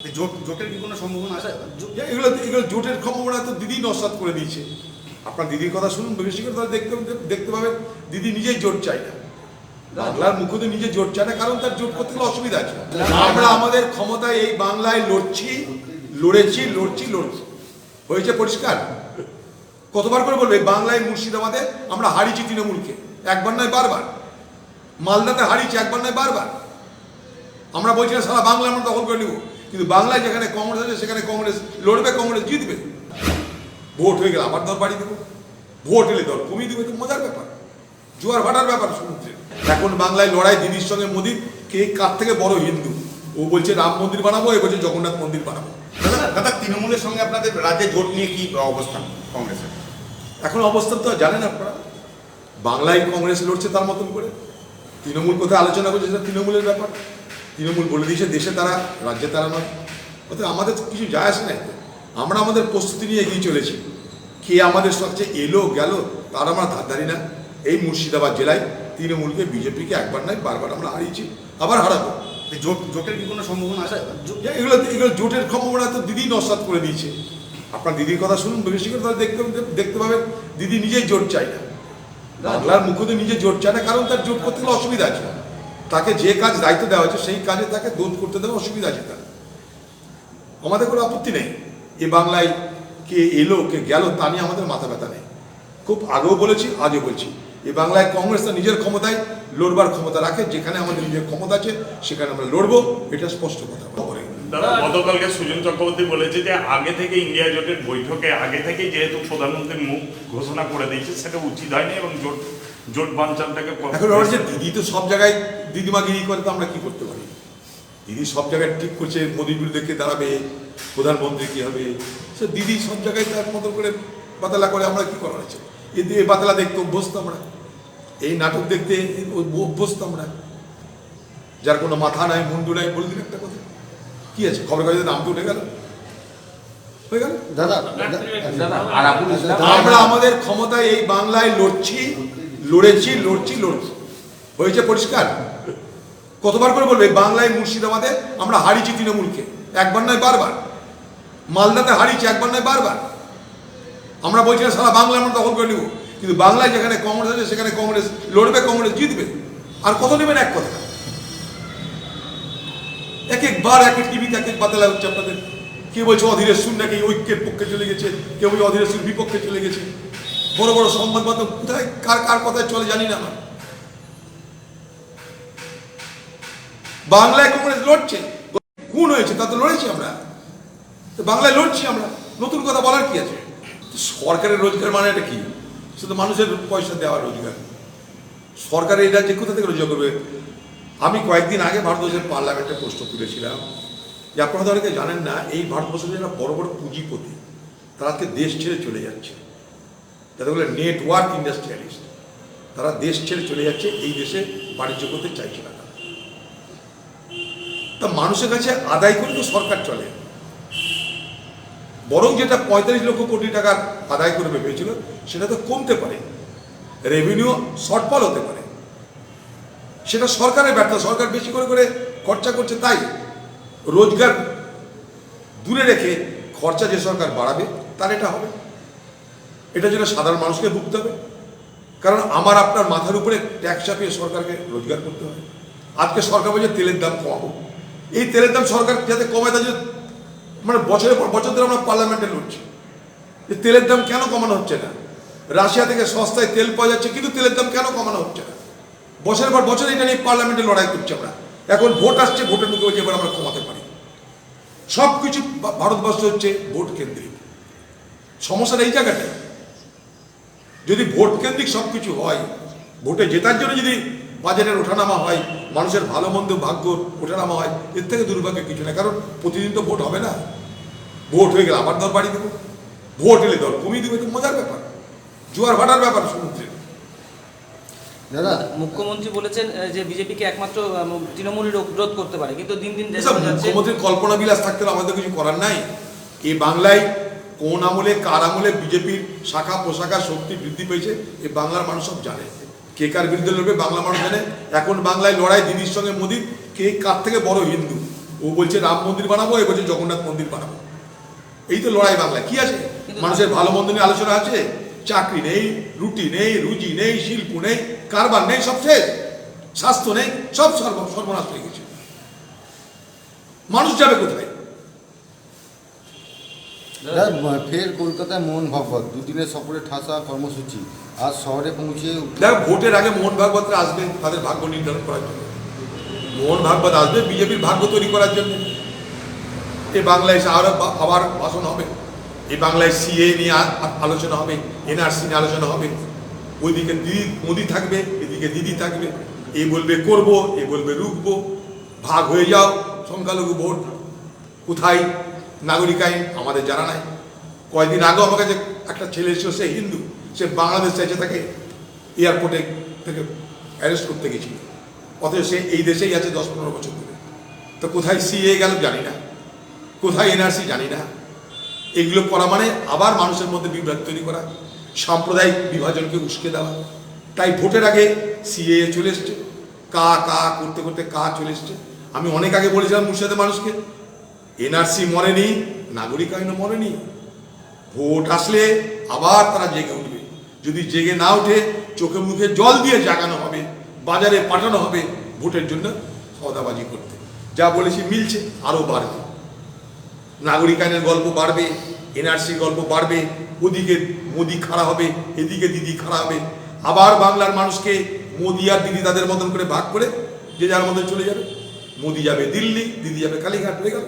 জোট, জোটের কি কোনো সম্ভাবনা আছে? যে এগুলো এগুলো জোটের সম্ভাবনা তো দিদি নস্বাত করে দিয়েছে। আপনার দিদির কথা শুনুন বেশি করে তাহলে দেখতে দেখতে পাবেন, দিদি নিজেই জোট চাই না। বাংলার মুখ্য নিজে জোট চায় না, কারণ তার জোট করতে গেলে অসুবিধা আছে। আমরা আমাদের ক্ষমতায় এই বাংলায় লড়ছি, লড়েছি, লড়ছি লড়ছি। হয়েছে পরিষ্কার? কতবার করে বলবে বাংলায় মুর্শিদাবাদে আমরা হারিয়েছি তৃণমূলকে। একবার নয়, বারবার। মালদাতে হারিয়েছি, একবার নয়, বারবার। আমরা বলছি সারা বাংলা আমরা দখল করে নিব। কিন্তু বাংলায় যেখানে কংগ্রেস আছে, সেখানে কংগ্রেস লড়বে, কংগ্রেস জিতবে। ভোট হয়ে গেলে আবার দল বাড়িয়ে দেবো। ভোট এলে দল কমিয়ে দেবে তো মজার ব্যাপার। জোয়ার ভাটার ব্যাপার সমুদ্রে এখন বাংলায় লড়াই দিদির সঙ্গে মোদির, কে কার থেকে বড় হিন্দু? ও বলছে, রাম মন্দির বানাবো, এ বলছে, জগন্নাথ মন্দির বানাবো। দাদা তৃণমূলের সঙ্গে আপনাদের রাজ্যে জোট নিয়ে কি অবস্থান কংগ্রেসের এখন অবস্থান তো জানেন আপনারা। বাংলায় কংগ্রেস লড়ছে তার মতন করে। তৃণমূল কোথায় আলোচনা করছে, সেটা তৃণমূলের ব্যাপার। তৃণমূল বলে দিয়েছে দেশে তারা রাজ্যে তারা নয়। অর্থাৎ আমাদের কিছু যায় আসে নাই। তো। আমরা আমাদের প্রস্তুতি নিয়ে এগিয়ে চলেছি। কে আমাদের সবচেয়ে এলো গেল তার আমরা ধারধারি না। এই মুর্শিদাবাদ জেলায় তৃণমূলকে বিজেপিকে একবার নয় বারবার আমরা হারিয়েছি। আবার হারাবো। এই জোট জোটের কি কোনো সম্ভাবনা আছে? এগুলো এগুলো জোটের সম্ভাবনা তো দিদি নস্বাত করে দিয়েছে। আপনার দিদির কথা শুনুন বেশি করে তাহলে দেখতে দেখতে পাবেন। দিদি নিজেই জোট চায় না। বাংলার মুখ্য নিজে জোট চায় না কারণ তার জোট করতে গেলে অসুবিধা আছে তাকে যে কাজ দায়িত্ব দেওয়া হয়েছে, সেই কাজে তাকে দোধ করতে দেওয়া অসুবিধা আছে তার। আমাদের কোনো আপত্তি নেই। এ বাংলায় কে এলো, কে গেল, তা নিয়ে আমাদের মাথা ব্যথা নেই। খুব আগেও বলেছি, আজও বলছি। এ বাংলায় কংগ্রেস তার নিজের ক্ষমতায় লড়বার ক্ষমতা রাখে, যেখানে আমাদের নিজের ক্ষমতা আছে, সেখানে আমরা লড়বো, এটা স্পষ্ট কথা বলে গতকালকে সুজন চক্রবর্তী বলেছে যে, আগে থেকে ইন্ডিয়া জোটের বৈঠকে, আগে থেকে যেহেতু প্রধানমন্ত্রী মুখ ঘোষণা করে দিয়েছে, সেটা উচিত হয়নি এবং জোট জোট বাঞ্চালটাকে ক- এখন হচ্ছে দিদি তো সব জায়গায় দিদিমাগিরি করে তো আমরা কি করতে পারি দিদি সব জায়গায় ঠিক করছে মোদির বিরুদ্ধে কে দাঁড়াবে প্রধানমন্ত্রী কি হবে সে দিদি সব জায়গায় তার মতো করে বাতালা করে আমরা কি করার আছে এই বাতালা দেখতে অভ্যস্ত আমরা এই নাটক দেখতে অভ্যস্ত আমরা যার কোনো মাথা নাই মুন্ডু নাই বলে দিন একটা কথা কি আছে খবর কাগজে নাম তো উঠে গেল হয়ে গেল দাদা আমরা আমাদের ক্ষমতায় এই বাংলায় লড়ছি লড়েছি, লড়ছি লড়ছি। হয়েছে পরিষ্কার? কতবার করে বলবে, বাংলায় মুর্শিদাবাদে আমরা হারিয়েছি তৃণমূলকে? একবার নয়, বারবার। মালদাতে হারিয়েছি, একবার নয়, বারবার। আমরা বলছি না, সারা বাংলা আমরা দখল করে নিব। কিন্তু বাংলায় যেখানে কংগ্রেস আছে, সেখানে কংগ্রেস লড়বে, কংগ্রেস জিতবে। আর কত নেবেন এক কথা? এক একবার, এক এক টিভিতে, এক এক বাতালা হচ্ছে আপনাদের। কে বলছে, অধীরের শুন নাকি ঐক্যের পক্ষে চলে গেছে? কেউ বলছে, অধীরের শুন বিপক্ষে চলে গেছে? বড় বড় সংবাদ মাধ্যম কোথায়, কার কার কথায় চলে জানি না বাংলায় কংগ্রেস লড়ছে, খুন হয়েছে, তা তো লড়েছি আমরা। বাংলায় লড়ছি আমরা, নতুন কথা বলার কি আছে? সরকারের রোজগার মানে এটা কি? শুধু মানুষের পয়সা দেওয়া রোজগার। সরকারের এই রাজ্যে কোথা থেকে রোজগার করবে? আমি কয়েকদিন আগে ভারতবর্ষের পার্লামেন্টে প্রশ্ন তুলেছিলাম যে আপনারা অনেকে জানেন না, এই ভারতবর্ষের যারা বড় বড় পুঁজিপতি, তারা দেশ ছেড়ে চলে যাচ্ছে। যাদের বলে নেটওয়ার্ক ইন্ডাস্ট্রিয়ালিস্ট তারা দেশ ছেড়ে চলে যাচ্ছে, এই দেশে বাণিজ্য করতে চাইছে না। তা মানুষের কাছে আদায় করে তো সরকার চলে। বরং যেটা পঁয়তাল্লিশ লক্ষ কোটি টাকার আদায় করে ভেবেছিল, সেটা তো কমতে পারে। রেভিনিউ শর্টফল হতে পারে। সেটা সরকারের ব্যর্থ সরকার বেশি করে করে খরচা করছে, তাই রোজগার দূরে রেখে খরচা যে সরকার বাড়াবে, তার এটা হবে। এটা যেন সাধারণ মানুষকে ভুগতে হবে। কারণ আমার আপনার মাথার উপরে ট্যাক্স চাপিয়ে সরকারকে রোজগার করতে হবে। আজকে সরকার বলছে তেলের দাম কমাবো। এই তেলের দাম সরকার যাতে কমায় জন্য মানে বছরের পর বছর ধরে আমরা পার্লামেন্টে লড়ছি। যে তেলের দাম কেন কমানো হচ্ছে না? রাশিয়া থেকে সস্তায় তেল পাওয়া যাচ্ছে, কিন্তু তেলের দাম কেন কমানো হচ্ছে না? বছরের পর বছর এটা নিয়ে পার্লামেন্টে লড়াই করছি আমরা। এখন ভোট আসছে, ভোটের মুখে বলছে এবার আমরা কমাতে পারি। সব কিছু ভারতবর্ষ হচ্ছে ভোট কেন্দ্রিক। সমস্যাটা এই জায়গাটায়। যদি ভোট কেন্দ্রিক সব কিছু হয় ভোটে জেতার জন্য যদি বাজারের ওঠানামা হয় মানুষের ভালো মন্দ ভাগ্য ওঠানামা হয় এর থেকে দুর্ভাগ্য কিছু না কারণ প্রতিদিন তো ভোট হবে না। ভোট হয়ে গেলে আবার দর বাড়িয়ে দেবো। ভোট এলে দর কমিয়ে দেবে তো মজার ব্যাপার। জোয়ার ভাটার ব্যাপার সমুদ্রে। দাদা মুখ্যমন্ত্রী বলেছেন যে বিজেপিকে একমাত্র আহ, তৃণমূলই রোধ করতে পারে কিন্তু দিন দিন মুখ্যমন্ত্রীর কল্পনা বিলাস থাকতে আমাদের কিছু করার নাই। এই বাংলায় কোন আমলে কার আমলে বিজেপির শাখা পোশাখা শক্তি বৃদ্ধি পেয়েছে এই বাংলার মানুষ সব জানে। কে কার বিরুদ্ধে লড়বে বাংলা মানুষ জানে। এখন বাংলায় লড়াই দিদির সঙ্গে মোদির কে কার থেকে বড় হিন্দু? ও বলছে রাম মন্দির বানাবো এ বলছে জগন্নাথ মন্দির বানাবো। এই তো লড়াই বাংলা কি আছে? মানুষের ভালো মন্দ নিয়ে আলোচনা আছে? চাকরি নেই রুটি নেই রুজি নেই শিল্প নেই কারবার নেই সব শেষ। স্বাস্থ্য নেই সব সর্ব সর্বনাশ হয়ে গেছে। মানুষ যাবে কোথায়? ফের কলকাতায় মোহন ভাগবত। দুদিনের সফরে ঠাসা কর্মসূচি। আজ শহরে পৌঁছে দেখ ভোটের আগে মোহন ভাগবতরা আসবে তাদের ভাগ্য নির্ধারণ করার জন্য। মোহন ভাগবত আসবে বিজেপির ভাগ্য তৈরি করার জন্য। এ বাংলায় আরও আবার ভাষণ হবে। এই বাংলায় সিএ নিয়ে আলোচনা হবে, এনআরসি নিয়ে আলোচনা হবে। ওইদিকে দিদি মোদি থাকবে, এদিকে দিদি থাকবে। এ বলবে করব, এ বলবে রুখবো। ভাগ হয়ে যাও, সংখ্যালঘু ভোট। কোথায় নাগরিক আইন আমাদের জানা নাই। কয়েকদিন আগেও আমার কাছে একটা ছেলে এসেছিল, সে হিন্দু, সে বাংলাদেশ চাইছে তাকে এয়ারপোর্টে থেকে অ্যারেস্ট করতে গেছিল। অথচ সে এই দেশেই আছে দশ পনেরো বছর ধরে। তো কোথায় সিএ গেল জানি না। কোথায় এনআরসি জানি না। এগুলো করা মানে আবার মানুষের মধ্যে বিভ্রাট তৈরি করা, সাম্প্রদায়িক বিভাজনকে উস্কে দেওয়া। তাই ভোটের আগে সিএ চলে এসছে। কা কা করতে করতে কা চলে এসছে। আমি অনেক আগে বলেছিলাম মুর্শিদাবাদের মানুষকে এনআরসি মরেনি, নাগরিক আইনও মরেনি। ভোট আসলে আবার তারা জেগে উঠবে। যদি জেগে না উঠে চোখে মুখে জল দিয়ে জাগানো হবে, বাজারে পাঠানো হবে, ভোটের জন্য সদাবাজি করতে। যা বলেছি মিলছে, আরও বাড়বে। নাগরিক আইনের গল্প বাড়বে, এনআরসির গল্প বাড়বে, ওদিকে মোদি খাড়া হবে, এদিকে দিদি খাড়া হবে। আবার বাংলার মানুষকে মোদি আর দিদি তাদের মতন করে ভাগ করে, যে যার মতন চলে যাবে। মোদি যাবে দিল্লি, দিদি যাবে কালীঘাট, হয়ে গেল।